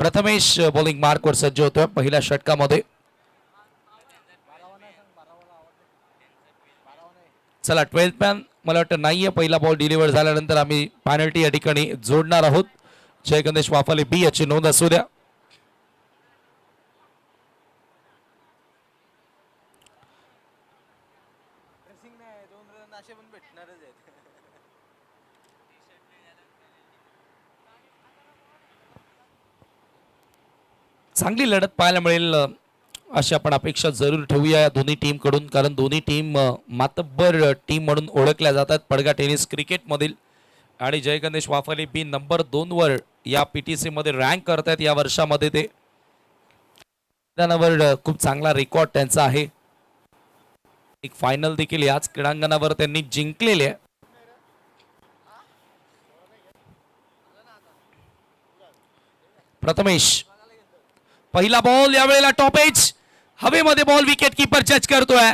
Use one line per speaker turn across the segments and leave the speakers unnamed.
Prathamesh bowling मार्कवर सज्ज होतोय पहिल्या षटकामध्ये. चला ट्वेल्थ मॅन मला वाटतं नाहीये पहिला बॉल डिलिव्हर झाल्यानंतर आम्ही पॅनल्टी या ठिकाणी जोडणार आहोत. जय गणेश वाफाले बी याची नोंद असू द्या
ड्रेसिंग नाही दोन रन असे पण भेटणारच आहेत
चांगली लढत पाहायला मिळेल. अशी आपण अपेक्षा जरूर ठेवूया या दोन्ही टीमकडून कारण दोन्ही टीम मातब्बर टीम म्हणून ओळखल्या जातात पडगा टेनिस क्रिकेटमधील. आणि जयगणेश गणेश बी नंबर दोन या या टी सीमध्ये रँक करत आहेत या वर्षामध्ये ते. मैदानावर खूप चांगला रेकॉर्ड त्यांचा आहे. एक फायनल देखील याच क्रीडांगणावर त्यांनी जिंकलेले आहे. प्रथमेश पहिला बॉल यावेळेला टॉपेज हवेमध्ये बॉल विकेट किपर जज करतोय.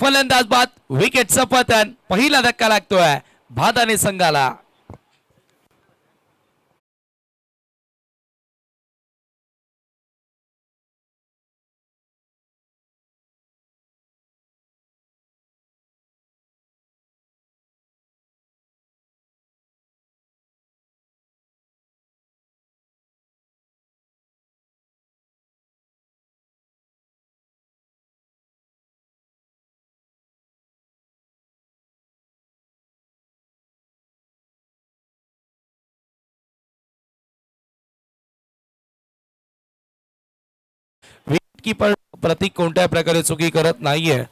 फलंदाज बाद विकेटचं पतन पहिला धक्का लागतोय. भादाने संघाला. विकेट पण प्रतीक कोणत्या प्रकारे चुकी करत नाहीये.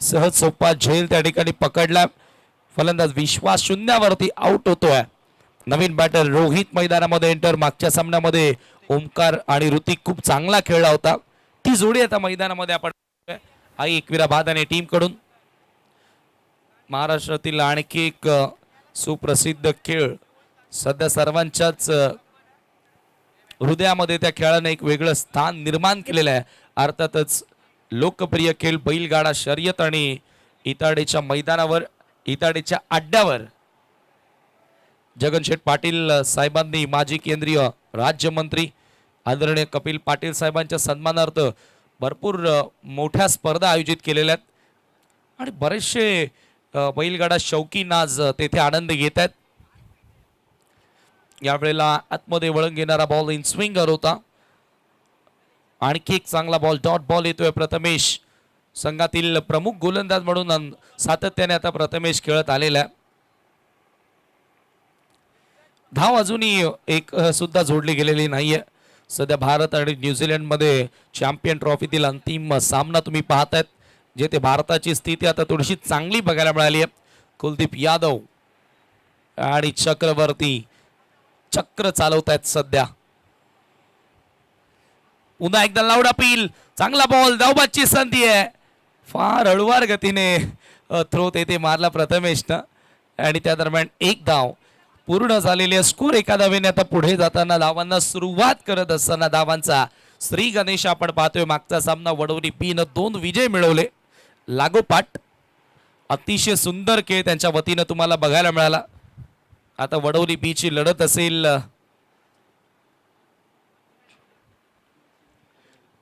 सहज सोपा झेल त्या ठिकाणी पकडला. फलंदाज विश्वास शून्यावरती आउट होतोय. नवीन बॅटर रोहित मैदानामध्ये एंटर मागच्या सामन्यामध्ये. ओमकार आणि ऋतिक खूप चांगला खेळला होता. ती जोडी आता मैदानामध्ये आपण आई एकविरा बाद आणि टीमकडून. महाराष्ट्रातील आणखी एक सुप्रसिद्ध खेळ. सध्या सर्वांच्याच हृदयामध्ये त्या खेळाने एक वेगळं स्थान निर्माण केलेलं आहे. अर्थातच लोकप्रिय खेळ बैलगाडा शर्यत आणि इताडेच्या मैदानावर इताडेच्या अड्ड्यावर. जगनशेठ पाटील साहेबांनी माजी केंद्रीय राज्यमंत्री आदरणीय कपिल पाटील साहेबांच्या सन्मानार्थ भरपूर मोठ्या स्पर्धा आयोजित केलेल्या आहेत. आणि बरेचसे बैलगाडा शौकीन आज तेथे आनंद घेत आहेत. यावेळेला आतमध्ये वळण घेणारा बॉल इन स्विंगर होता आणखी एक चांगला बॉल डॉट बॉल येतोय प्रथमेश. संघातील प्रमुख गोलंदाज म्हणून सातत्याने आता प्रथमेश खेळत आलेला धाव अजूनही एक सुद्धा जोडली गेलेली नाहीये. सध्या भारत आणि न्यूझीलंडमध्ये चॅम्पियन ट्रॉफीतील अंतिम सामना तुम्ही पाहतायत जेथे भारताची स्थिती आता थोडीशी चांगली बघायला मिळाली आहे. कुलदीप यादव आणि चक्रवर्ती चक्र चालवतायत सध्या. पुन्हा एकदा लाऊड अपील. चांगला बॉल धावबादची संधी आहे. फार हळुवार गतीने थ्रो तेथे मारला प्रथमेशनं. आणि त्या दरम्यान एक धाव. पूर्ण झालेली आहे स्कोर एका धावेने. आता पुढे जाताना धावांना सुरुवात करत असताना धावांचा. श्री गणेश आपण पाहतोय मागचा सामना वडवणी बीनं दोन विजय मिळवले. लागोपाठ. अतिशय सुंदर खेळ त्यांच्या वतीनं तुम्हाला बघायला मिळाला. आता वडवली बीची लढत असेल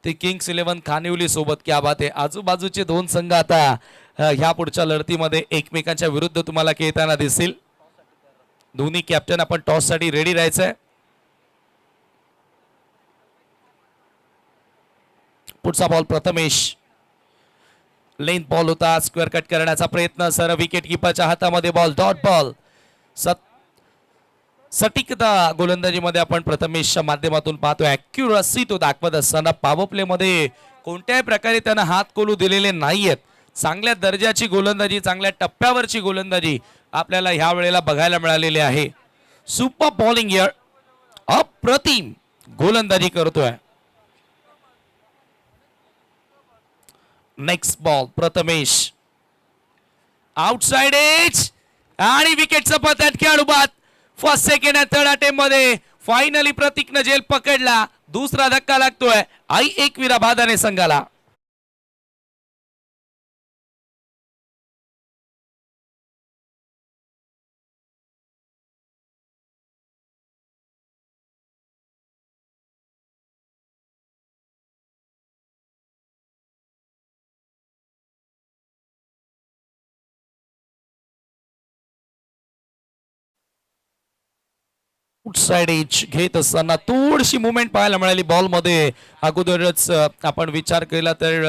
ते किंग्स इलेव्हन खानिवली सोबत क्या बात आहे. आजूबाजूचे दोन संघ आता ह्या पुढच्या लढतीमध्ये एकमेकांच्या विरुद्ध तुम्हाला खेळताना दिसतील. दोन्ही कॅप्टन आपण टॉससाठी रेडी राहायचंय पुढचा बॉल प्रथमेश. लेन बॉल होता स्क्वेअर कट करण्याचा प्रयत्न सर विकेट किपरच्या हातामध्ये बॉल डॉट बॉल सत सटीकता गोलंदाजीमध्ये आपण प्रथमेशच्या माध्यमातून पाहतो अॅक्युरसी तो दाखवत असताना पॉवर प्लेमध्ये कोणत्याही प्रकारे त्यांना हात कोलू दिलेले नाहीयेत. चांगल्या दर्जाची गोलंदाजी चांगल्या टप्प्यावरची गोलंदाजी आपल्याला ह्या वेळेला बघायला मिळालेली आहे. सुपर बॉलिंग इयर अप्रतिम गोलंदाजी करतोय. Next ball Prathamesh. Outside edge आणि विकेटचं पत्यात खेळाडू बाद. फर्स्ट सेकंड आणि थर्ड अटेम्पमध्ये फायनली प्रतीकनं जेल पकडला. दुसरा धक्का लागतोय. आई एकविरा भादाने संघाला. आउटसाइड एज घेत असताना थोडीशी मुवमेंट पाहायला मिळाली बॉलमध्ये अगोदरच आपण विचार केला तर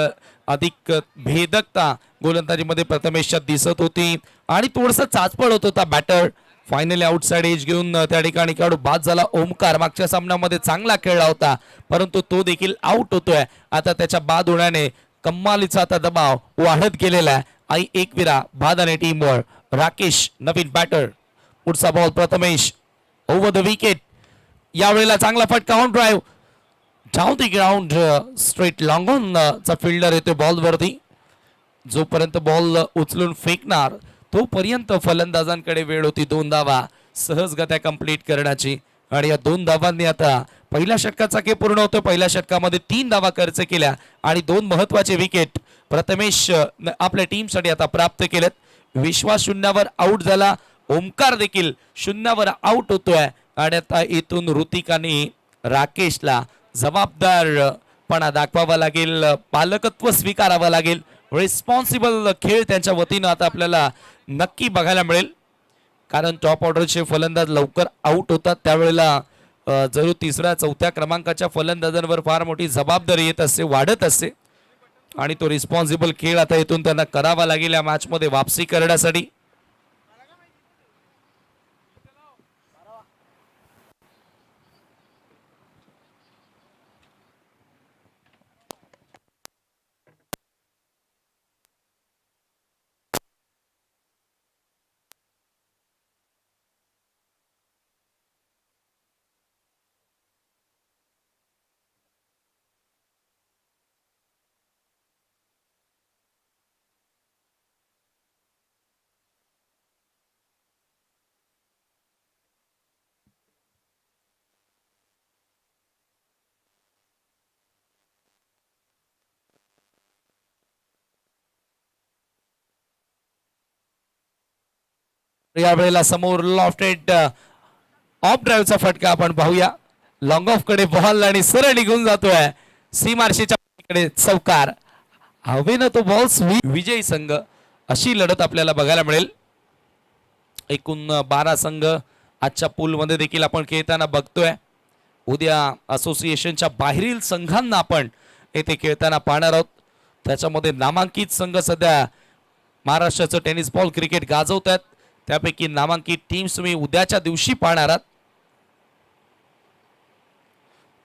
अधिक भेदकता गोलंदाजीमध्ये प्रथमेशच्या दिसत होती. आणि थोडंसं चाचपड होत होता बॅटर फायनली आउटसाइड एज घेऊन त्या ठिकाणी खेळाडू बाद झाला. ओमकार मागच्या सामन्यामध्ये चांगला खेळला होता. परंतु तो देखील आउट होतोय. आता त्याच्या बाद होण्याने कम्मालीचा आता दबाव वाढत गेलेला आहे. आई एकविरा बाद आणि टीमवर राकेश नवीन बॅटर पुढचा ball Prathamesh. Over the wicket यावेळेला चांगला फटका on drive down the ground straight long on चा फिल्डर येतो बॉलवरती जोपर्यंत बॉल उचलून फेकणार तोपर्यंत फलंदाजांकडे वेळ होती दोन धावा. सहजगत्या कंप्लीट करण्याची. आणि या दोन धावांनी आता पहिल्या षटकाचा के पूर्ण होतो पहिल्या षटकामध्ये तीन धावा खर्च केल्या आणि दोन महत्त्वाचे विकेट प्रथमेश न- आपल्या टीमसाठी आता प्राप्त केलेत. विश्वास शून्यावर आउट झाला. ओमकार देखील शून्यावर आउट होतोय. आणि आता इथून ऋतिकाने राकेशला जबाबदारपणा दाखवावा लागेल पालकत्व स्वीकारावं लागेल. रिस्पॉन्सिबल खेळ त्यांच्या वतीनं आता आपल्याला नक्की बघायला मिळेल. कारण टॉप ऑर्डरचे फलंदाज लवकर आउट होतात. त्यावेळेला जरूर तिसऱ्या चौथ्या क्रमांकाच्या फलंदाजांवर फार मोठी जबाबदारी येत असते वाढत असते. आणि तो रिस्पॉन्सिबल खेळ आता इथून त्यांना करावा लागेल या मॅचमध्ये वापसी करण्यासाठी. यावेळेला समोर लॉफ्टेड ऑफ ड्राईव्हचा फटका आपण पाहूया. लॉंग ऑफकडे बॉल आणि सरळ निघून जातोय. सीमार्शीच्या कडे चौकार. हवेनं तो बॉल विजयी संघ. अशी लढत आपल्याला बघायला मिळेल. एकूण uh, बारा संघ आजच्या पूलमध्ये देखील आपण खेळताना बघतोय. उद्या असोसिएशनच्या बाहेरील संघांना आपण येथे खेळताना पाहणार आहोत. त्याच्यामध्ये नामांकित संघ सध्या महाराष्ट्राचं टेनिस बॉल क्रिकेट गाजवत आहेत त्यापैकी नामांकित टीम्स तुम्ही उद्याच्या दिवशी पाहणार आहात.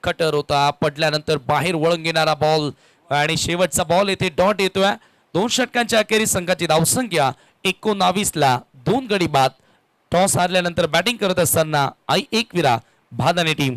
कटर होता पडल्यानंतर बाहेर वळून घेणारा बॉल आणि शेवटचा बॉल येथे डॉट येतोय. दोन षटकांच्या अखेरीस संघाची धावसंख्या एकोणावीस ला दोन गडी बाद. टॉस हारल्यानंतर बॅटिंग करत असताना Aai Ekvira भादाने team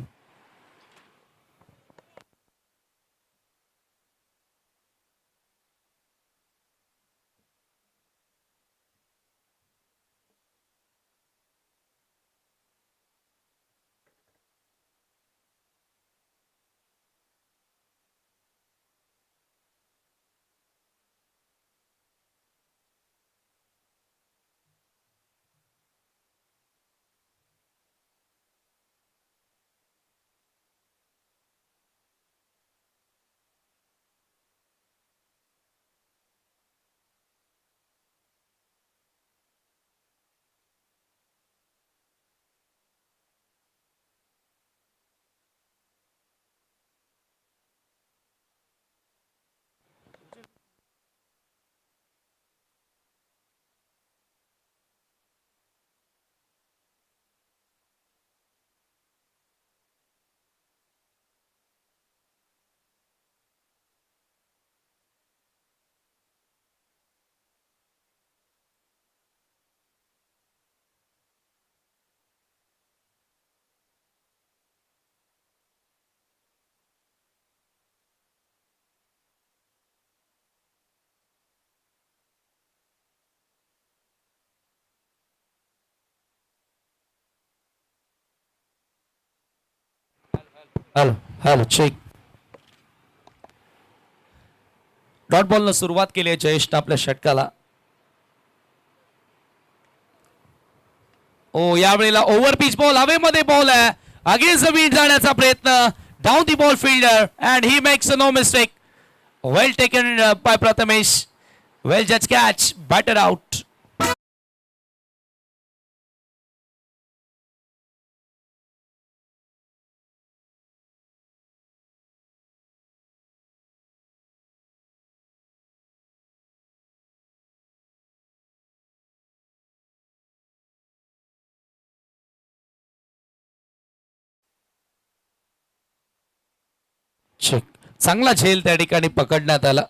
hello hello check dot बॉलनं सुरुवात केली आहे जयेशनं आपल्या षटकाला. ओ यावेळेला ओव्हर पिच बॉल हवेमध्ये बॉल आहे. अगेन्स्ट द जाण्याचा प्रयत्न. Down the ball fielder and he makes no mistake well taken by Prathamesh well जज कॅच बॅटर आउट चेक चांगला झेल त्या ठिकाणी पकडण्यात आला.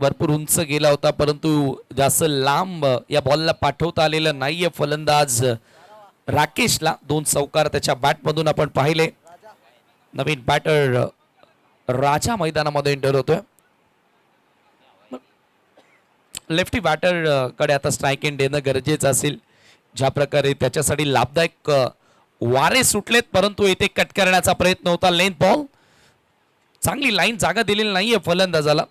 भरपूर उंच गेला होता परंतु जास्त लांब या बॉलला पाठवता आलेलं नाहीये फलंदाज. राकेशला दोन चौकार त्याच्या बॅटमधून आपण पाहिले. नवीन बॅटर राजा मैदानामध्ये एंटर होतोय. लेफ्टी बॅटरकडे आता स्ट्राईक इन देणं गरजेचं असेल. ज्या प्रकारे त्याच्यासाठी लाभदायक वारे सुटलेत परंतु येथे कट करण्याचा प्रयत्न होता. लेंथ बॉल चांगली लाईन जागा दिलेली नाहीये फलंदाजाला.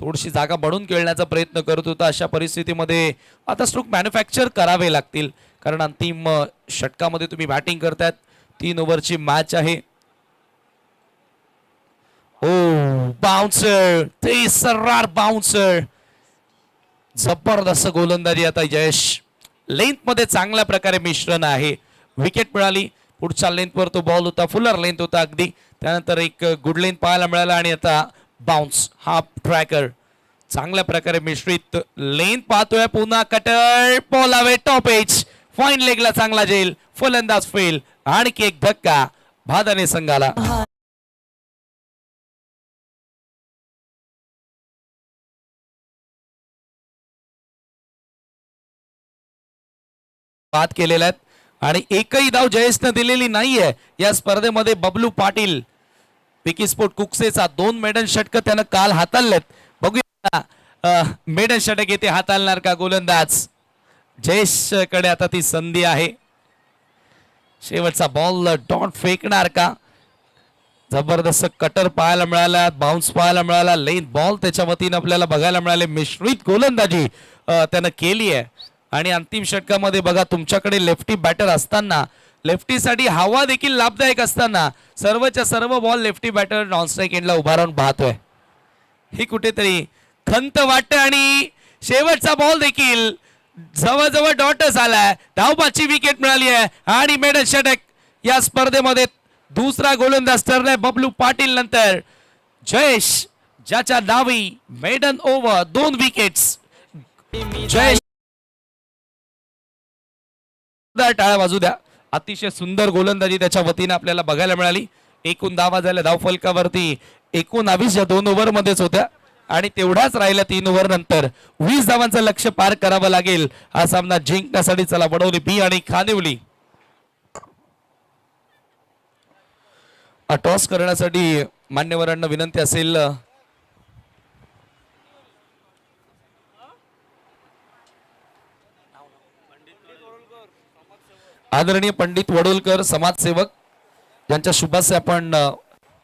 थोडीशी जागा बनवून खेळण्याचा प्रयत्न करत होता. अशा परिस्थितीमध्ये आता स्ट्रोक मॅन्युफॅक्चर करावे लागतील. कारण अंतिम षटकामध्ये तुम्ही बॅटिंग करतायत. तीन ओव्हरची मॅच आहे. ओ बाउन्सर ते सर्रार बाउन्सर जबरदस्त गोलंदाजी आता यश. लेंथमध्ये चांगल्या प्रकारे मिश्रण आहे. विकेट मिळाली. पुढच्या लेंथवर तो बॉल होता. फुलर लेंथ होता अगदी. त्यानंतर एक गुड लेंथ पाहायला मिळाला आणि आता बाउन्स हा ट्रॅकर चांगल्या प्रकारे मिश्रित लेंथ पाहतोय पुन्हा कटर. पोलावे टॉप एच फाईन लेगला चांगला जेल फलंदाज फेल आणखी एक धक्का. भादाने संघाला. बाद केलेल्या आहेत आणि एकही धाव जयेशनं दिलेली नाहीये. या स्पर्धेमध्ये बबलू पाटील विकी स्पोर्ट कुकसेचा दोन मेडल षटक त्यानं काल हाताळलेत. बघूया मेडन मेडल षटक येथे हाताळणार का गोलंदाज? जयेशकडे आता ती संधी आहे. शेवटचा बॉल डॉट फेकणार का? जबरदस्त कटर पाहायला मिळाला बाउन्स पाहायला मिळाला लेन बॉल त्याच्या वतीनं आपल्याला बघायला मिळाले. मिश्रित गोलंदाजी त्यानं केली आहे आणि अंतिम षटकामध्ये बघा तुमच्याकडे लेफ्टी बॅटर असताना लेफ्टीसाठी हवा देखील लाभदायक असताना सर्वच्या सर्व बॉल लेफ्टी बॅटर नॉनस्ट्राईक एंडला उभा राहून पाहतोय. ही कुठेतरी खंत वाटते आणि शेवटचा बॉल देखील जवळजवळ डॉटच आलाय. धावपाची विकेट मिळाली आहे आणि मेडल षटक या स्पर्धेमध्ये दुसरा गोलंदाज ठरलाय बबलू पाटील नंतर. जयेश ज्याच्या नावी मेडन ओव्हर दोन विकेट्स जयेश टाळ्या वाजू द्या. अतिशय सुंदर गोलंदाजी त्याच्या वतीने आपल्याला बघायला मिळाली. एकूण दहा वाजायला धाव फलकावरती एकोणावीस या दोन ओव्हर मध्येच होत्या. आणि तेवढाच राहिल्या तीन ओव्हर नंतर. वीस धावांचं लक्ष पार करावं लागेल. हा सामना जिंकण्यासाठी चला बडवली बी आणि खानिवली. टॉस करण्यासाठी मान्यवरांना विनंती असेल आदरणीय पंडित वडोलकर समाजसेवक यांच्या शुभासे आपण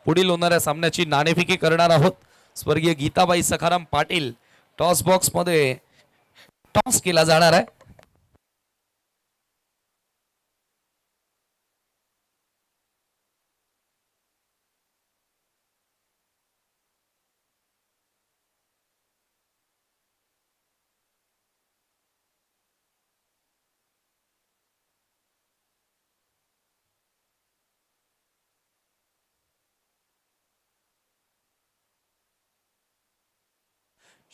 पुढील होणाऱ्या सामन्याची नाणेफिकी करणार आहोत. स्वर्गीय गीताबाई सखाराम पाटील टॉस बॉक्समध्ये टॉस केला जाणार आहे.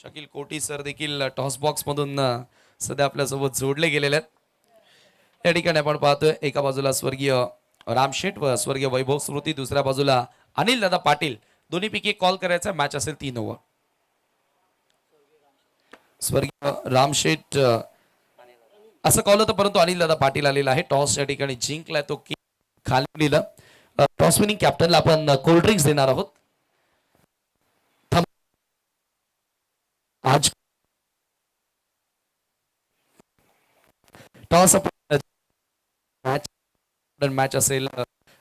शकील कोटी सर देखील टॉस बॉक्स मधून सध्या आपल्यासोबत जोडले गेलेले आहेत. या ठिकाणी आपण पाहतोय एका बाजूला स्वर्गीय रामशेठ व स्वर्गीय वैभव स्मृती दुसऱ्या बाजूला अनिल दादा पाटील. दोन्हीपैकी कॉल करायचा मॅच असेल तीन ओव्हर स्वर्गीय रामशेठ असं कॉल होतं परंतु अनिल दादा पाटील आलेला आहे. टॉस या ठिकाणी जिंकलाय तो खाली लिहिलं. टॉस विनिंग कॅप्टनला आपण कोल्ड ड्रिंक्स देणार आहोत. आज टॉस मॅच मॅच असेल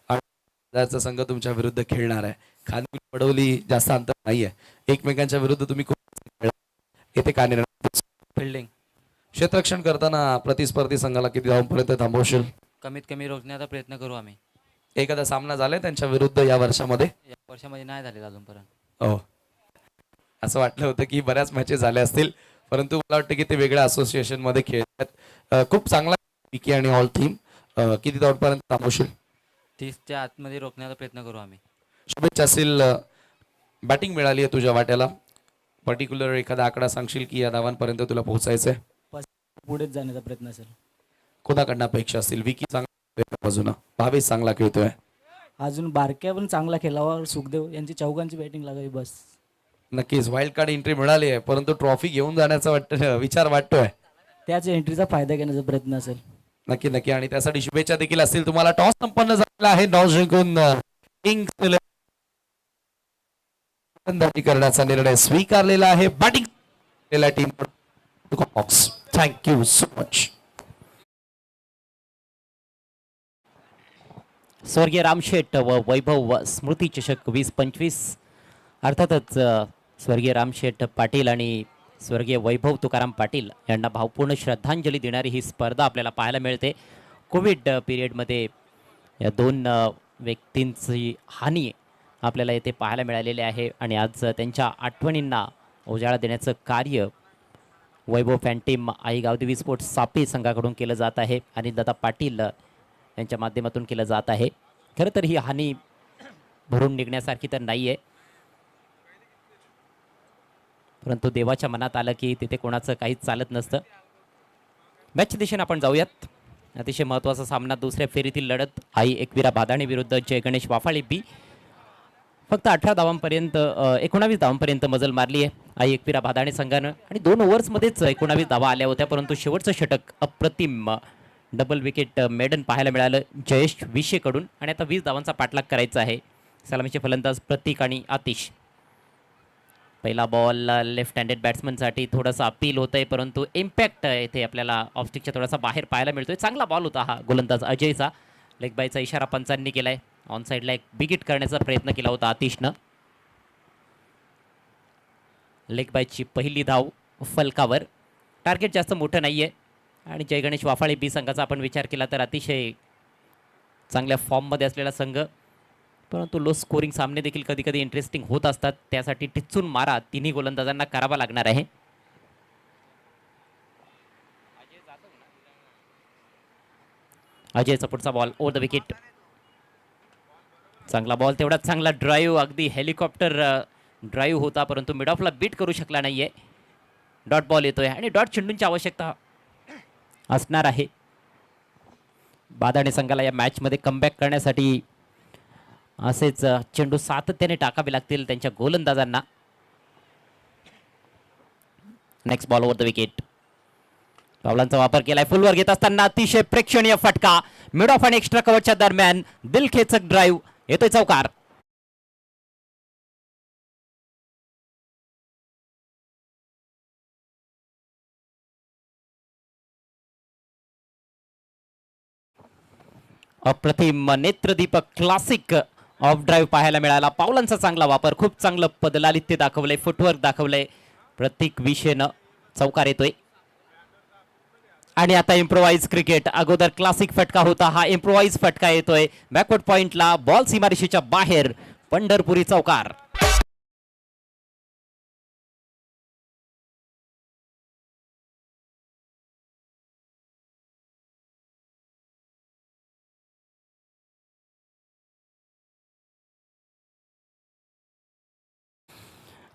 आणि संघ तुमच्या विरुद्ध खेळणार आहे. खानवी पडवली जास्त अंतर नाहीये. एकमेकांच्या विरुद्ध तुम्ही खूप. येथे काय निर्णय
फिल्डिंग
क्षेत्ररक्षण करताना प्रतिस्पर्धी संघाला किती धावांपर्यंत थांबवशील?
कमीत कमी रोखण्याचा प्रयत्न करू आम्ही.
एखादा सामना झालाय त्यांच्या विरुद्ध या वर्षामध्ये?
या वर्षामध्ये नाही झालेला अजूनपर्यंत.
हो. असं वाटलं होतं की बऱ्याच मॅचेस झाल्या असतील परंतु मला वाटतं की ते वेगळ्या असोसिएशनमध्ये खेळतात. खूप चांगला विकी आणि ऑल थीम किती धावांपर्यंत थांबवशील?
तीसच्या आतमध्ये रोखण्याचा प्रयत्न करू आम्ही.
शुभेच्छा असेल बॅटिंग मिळाली आहे तुझ्या वाट्याला. पर्टिक्युलर एखादा आकडा सांगशील की या धावांपर्यंत तुला पोहोचायचंय?
पुढेच जाण्याचा प्रयत्न असेल.
कोणाकडनं अपेक्षा असतील? विकी चांगला बाजूनं? भावेश चांगला खेळतोय.
अजून बारक्या पण चांगला खेळावा सुखदेव यांची चौघांची बॅटिंग लागावी बस.
नक्कीच. वाईल्ड कार्ड एंट्री मिळाली आहे परंतु ट्रॉफी घेऊन जाण्याचा वाटत विचार वाटतोय.
त्याच एंट्रीचा फायदा घेण्याचा प्रयत्न असेल.
नक्की नक्की. आणि त्यासाठी शुभेच्छा देखील असतील. तुम्हाला टॉस संपन्न झालेला आहे टॉस जिंकून करण्याचा निर्णय स्वीकारलेला आहे. Batting team thank you so much
स्वर्गीय रामशेठ व वैभव व स्मृती चषक वीस पंचवीस अर्थातच स्वर्गीय रामशेठ पाटील आणि स्वर्गीय वैभव तुकाराम पाटील यांना भावपूर्ण श्रद्धांजली देणारी ही स्पर्धा आपल्याला पाहायला मिळते. कोविड पिरियडमध्ये या दोन व्यक्तींची हानी आपल्याला येथे पाहायला मिळालेली आहे आणि आज त्यांच्या आठवणींना उजाळा देण्याचं कार्य वैभव फॅन्टीम आई गावदेवी स्पोर्ट्स सापी संघाकडून केलं जात आहे. आणि दादा पाटील यांच्या माध्यमातून केलं जात आहे. खरं तर ही हानी भरून निघण्यासारखी तर नाही आहे परंतु देवाच्या मनात आलं की तिथे कोणाचं काहीच चालत नसतं. मॅच दिशेने आपण जाऊयात. अतिशय महत्त्वाचा सामना दुसऱ्या फेरीतील लढत. आई एकविरा बादाणे विरुद्ध जय गणेश वाफाळे बी. फक्त अठरा धावांपर्यंत एकोणावीस धावांपर्यंत मजल मारली आहे. आई एकविरा बादाणे संघानं. आणि दोन ओव्हर्समध्येच एकोणावीस धावा आल्या होत्या परंतु शेवटचं षटक अप्रतिम डबल विकेट मेडन पाहायला मिळालं जयेश विशेकडून. आणि आता वीस धावांचा पाठलाग करायचा आहे. सलामीचे फलंदाज प्रतीक आणि आतिश. पहिला बॉल लेफ्ट हँडेड बॅट्समनसाठी थोडंसं अपील होतं आहे परंतु इम्पॅक्ट येथे आपल्याला ऑफस्टिकच्या थोडासा बाहेर पाहायला मिळतोय. चांगला बॉल होता हा गोलंदाज अजयचा. लेग बायचा इशारा पंचांनी केला आहे ऑन साईडला एक बिगिट करण्याचा प्रयत्न केला होता आतिशनं. लेग बायची पहिली धाव फलकावर. टार्गेट जास्त मोठं नाही आहे आणि जयगणेश वाफाळे बी संघाचा आपण विचार केला तर अतिशय चांगल्या फॉर्ममध्ये असलेला संघ. परंतु लो स्कोरिंग सामने देखील कधी कधी इंटरेस्टिंग होत असतात. त्यासाठी टिचून मारा. तिन्ही गोलंदाजांना करावा लागणार आहे. अजयचा पुढचा बॉल ओवर द विकेट चांगला बॉल तेवढाच चांगला ड्राईव्ह अगदी हेलिकॉप्टर ड्राईव्ह होता. परंतु मिड ऑफला बीट करू शकला नाही आहे डॉट बॉल येतोय. आणि डॉट चेंडूंची आवश्यकता असणार आहे. बादाणे संघाला या मॅचमध्ये कमबॅक करण्यासाठी असेच चेंडू सातत्याने टाकावे लागतील त्यांच्या गोलंदाजांना. Next ball over the wicket पावलांचा वापर केलाय. फुलवर घेत असताना अतिशय प्रेक्षणीय फटका. मिड ऑफ आणि एक्स्ट्रा कव्हरच्या दरम्यान दिलखेचक ड्राईव्ह येतोय चौकार. अप्रतिम नेत्रदीपक क्लासिक ऑफ ड्राईव्ह पाहायला मिळाला. पावलांचा चांगला वापर खूप चांगलं पदलालित्य दाखवलंय फुटवर्क दाखवलंय. प्रत्येक विषयनं चौकार येतोय. आणि आता इम्प्रोवाइज क्रिकेट अगोदर क्लासिक फटका होता हा इम्प्रोवाइज फटका येतोय. बॅकवर्ड पॉइंटला बॉल सीमारेषेच्या बाहेर पंढरपुरी चौकार.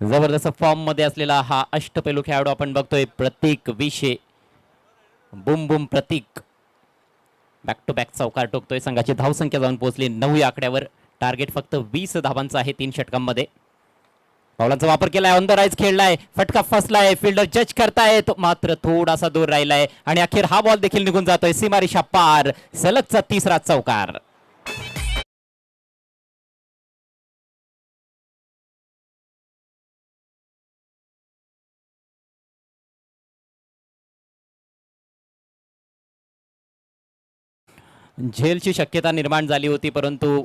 जबरदस्त फॉर्ममध्ये असलेला हा अष्टपैलू खेळाडू आपण बघतोय. प्रतीक विशे. बुम बुम प्रतीक. बॅक टू बॅक चौकार टोकतोय. संघाची धावसंख्या जाऊन पोहोचली. नऊ या आकड्यावर टार्गेट फक्त वीस धावांचं आहे तीन षटकांमध्ये. पावलांचा वापर केलाय. ऑन द राईज खेळलाय. फटका फसलाय. फिल्डर जज करतायत मात्र थोडासा दूर राहिलाय. आणि अखेर हा बॉल देखील निघून जातोय. सीमारेषा पार. सलगचा तिसरा चौकार. झेलची शक्यता निर्माण झाली होती परंतु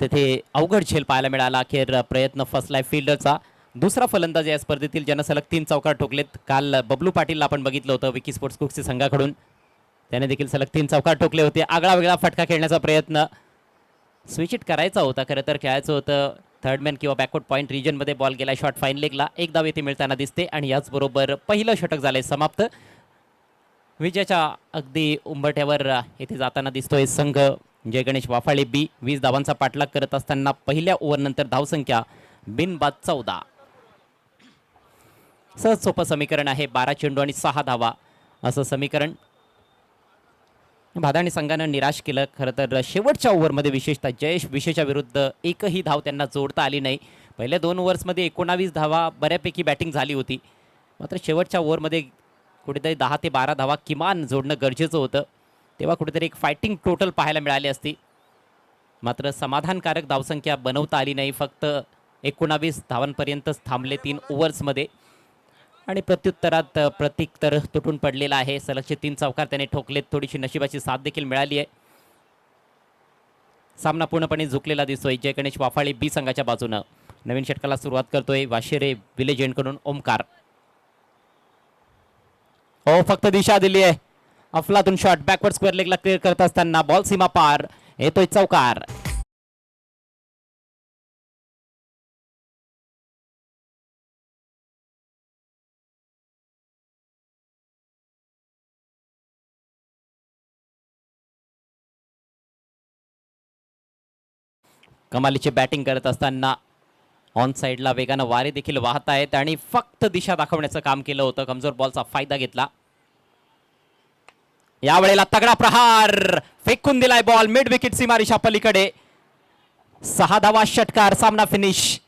तेथे अवघड झेल पाहायला मिळाला. अखेर प्रयत्न फसलाय फिल्डरचा दुसरा फलंदाज या स्पर्धेतील ज्यानं सलग तीन चौकार ठोकलेत. काल बबलू पाटीलला आपण बघितलं होतं विकी स्पोर्ट्स कुक्सी संघाकडून. त्याने देखील सलग तीन चौकार ठोकले होते. आगळा वेगळा फटका खेळण्याचा प्रयत्न स्विच इट करायचा होता खरं तर खेळायचं होतं. थर्डमॅन किंवा बॅकवर्ड पॉईंट रिजनमध्ये बॉल गेला शॉट फाईन लेगला एक धाव येथे मिळताना दिसते आणि याचबरोबर पहिलं षटक झालंय समाप्त. विजयाच्या अगदी उंबरठ्यावर येथे जाताना दिसतोय संघ. जय गणेश वाफाळे बी. वीस धावांचा पाठलाग करत असताना पहिल्या ओव्हरनंतर धावसंख्या बिनबाद चौदा. सहज सोपं समीकरण आहे बारा चेंडू आणि सहा धावा. असं समीकरण भादाणी संघानं निराश केलं. खरं तर शेवटच्या ओव्हरमध्ये विशेषतः जयेश विशेषच्या विरुद्ध एकही धाव त्यांना जोडता आली नाही. पहिल्या दोन ओव्हर्समध्ये एकोणावीस धावा बऱ्यापैकी बॅटिंग झाली होती. मात्र शेवटच्या ओव्हरमध्ये कुठेतरी दहा ते बारा धावा किमान जोडणं गरजेचं होतं. तेव्हा कुठेतरी एक फायटिंग टोटल पाहायला मिळाली असती. मात्र समाधानकारक धावसंख्या बनवता आली नाही. फक्त एकोणावीस धावांपर्यंतच थांबले तीन ओव्हर्समध्ये आणि प्रत्युत्तरात प्रतीक तर तुटून पडलेला आहे. सलगचे तीन चौकार त्याने ठोकलेत. थोडीशी नशिबाची साथ देखील मिळाली आहे. सामना पूर्णपणे झुकलेला दिसतोय. जय गणेश वाफाळी बी संघाच्या बाजूनं. नवीन षटकाला सुरुवात करतोय वाशिरे विलेज एंडकडून ओमकार. हो फक्त दिशा दिली आहे. अफलातून शॉट बॅकवर्ड स्क्वेअर लेगला क्लिअर करत असताना बॉल सीमा पार. येतोय चौकार. कमालीची बॅटिंग करत असताना ऑन साईडला वेगानं वारे देखील वाहत आहेत आणि फक्त दिशा दाखवण्याचं काम केलं होतं. कमजोर बॉलचा फायदा घेतला. यावेळेला तगडा प्रहार. फेकून दिलाय बॉल मिड विकेट सीमारेषा पलीकडे. सहा धावा षटकार सामना फिनिश